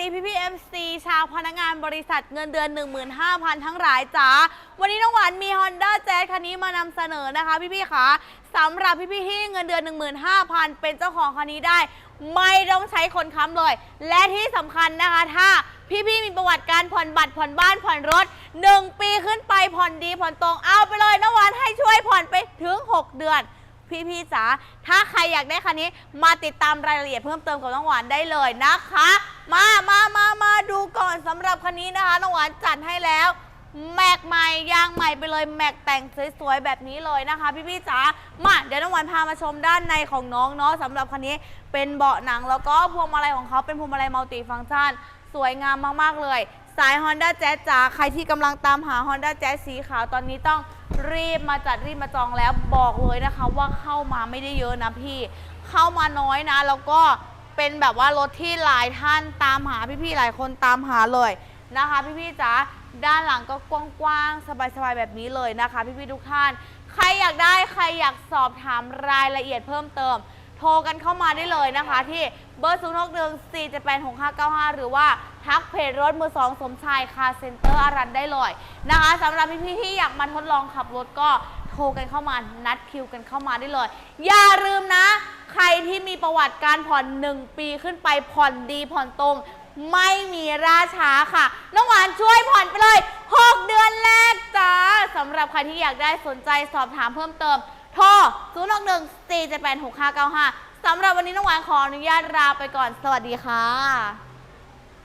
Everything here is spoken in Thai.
ดีพี่พี่เอ็มซีชาวพนักงานบริษัทเงินเดือน 15,000 ทั้งหลายจ๋าวันนี้น้องหวานมี Honda Jazz คันนี้มานำเสนอนะคะพี่พี่ๆคะสำหรับพี่พี่ที่เงินเดือน 15,000 เป็นเจ้าของคันนี้ได้ ไม่ต้องใช้คนค้ำเลย และที่สำคัญนะคะ ถ้าพี่พี่มีประวัติการผ่อนบัตรผ่อนบ้านผ่อนรถ 1 ปีขึ้นไปผ่อนดีผ่อนตรงเอาไปเลยน้องหวานให้ช่วยผ่อนไปถึง 6 เดือนพี่พี่ๆจ๋าถ้าใครอยากได้คันนี้มาติดตามรายละเอียดเพิ่มเติมกับน้องหวานได้เลยนะคะ มามามามาดูก่อนสำหรับคันนี้นะคะน้องหวานจัดให้แล้ว แม็กใหม่ยางใหม่ไปเลยแม็กแต่งสวยๆแบบนี้เลยนะคะพี่พี่ๆจ๋ามาเดี๋ยวน้องหวานพามาชมด้านในของน้องเนาะสำหรับคันนี้เป็นเบาะหนังแล้วก็พวงมาลัยของเขาเป็นพวงมาลัยมัลติฟังก์ชัน สวยงามมากๆเลย สาย Honda Jazz จ๋าใครที่กำลังตามหา Honda Jazz สีขาวตอนนี้ต้องรีบมาจัดรีบมาจองแล้วบอกเลยนะคะ ว่าเข้ามาไม่ได้เยอะนะพี่ เข้ามาน้อยนะ แล้วก็ เป็นแบบว่ารถที่หลายท่านตามหาพี่ๆหลายคนตามหาเลยนะคะ พี่ๆจ๋าด้านหลังก็กว้างๆสบายๆแบบนี้เลยนะคะ พี่ๆทุกท่าน ใครอยากได้ใครอยากสอบถามรายละเอียดเพิ่มเติม โทรกันเข้ามาได้เลยนะคะ ที่เบอร์0 6 1 4 7 8 6 5 9 5 หรือว่าทักเพจรถมือสองสมชายคาเซ็นเตอร์อารันได้เลยนะคะสำหรับพี่ๆที่อยากมาทดลองขับรถก็โทรกันเข้ามานัดคิวกันเข้ามาได้เลย อย่าลืมนะ ที่มีประวัติการผ่อน 1 ปีขึ้นไปผ่อนดีผ่อนตรง ไม่มีราช้าค่ะ น้องหวานช่วยผ่อนไปเลย 6 เดือนแรกจ้าสำหรับใครที่อยากได้สนใจสอบถามเพิ่มเติม โทร0 6 1 4 7 8 6 5 9 5สำหรับวันนี้น้องหวานขออนุญาตลาไปก่อนสวัสดีค่ะ